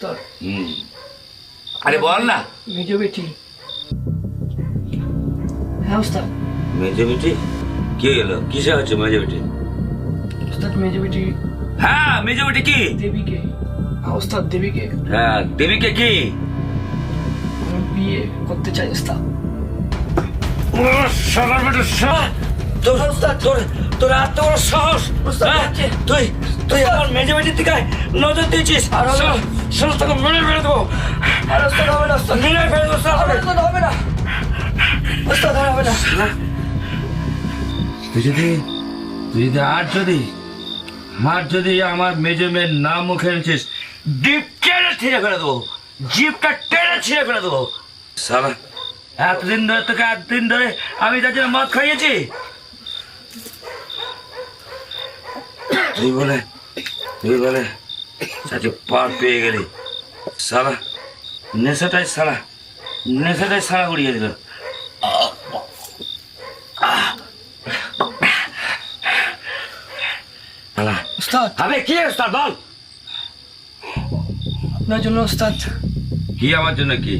তোর। হুম। আরে বল না। মেজ বেটি। হ্যাঁ ওস্তাদ। মেজে বেটি? কি হলো কিসে হচ্ছে মেজে বেটি? ওস্তাদ মেজ বেটি হ্যাঁ মেজে বেটি কি? দেবীকে। হ্যাঁ ওস্তাদ দেবীকে। হ্যাঁ দেবীকে কি? বিয়ে করতে চাই ওস্তাদ। ও, শালার বেটা। তোর তোর তোর এত বড় সাহস। হ্যাঁ? তুই তুই আমার মেজে দিকে নজর দিয়েছিস। শালা তোকে মেরে ফেলে দেবো। মেরে ফেলে দেবো হবে। না, হবে না। ওস্তাদ আর তুই যদি তুই যদি আর যদি আর যদি আমার মেজে মেয়ের নাম মুখে এনেছিস টেনে ছিঁড়ে ফেলে দেবো। জিপটা টেনে ছিঁড়ে ফেলে দেবো। সালা এতদিন ধরে তোকে এতদিন ধরে আমি তার জন্য মদ খাইয়েছি। তুই বলে তুই বলে সাথে পার পেয়ে গেলি। সালা নেশাটাই সালা নেশাটাই সালা উড়িয়ে দিল। আবে কি ওস্তাদ বল। আপনার জন্য ওস্তাদ। কি আমার জন্য কি?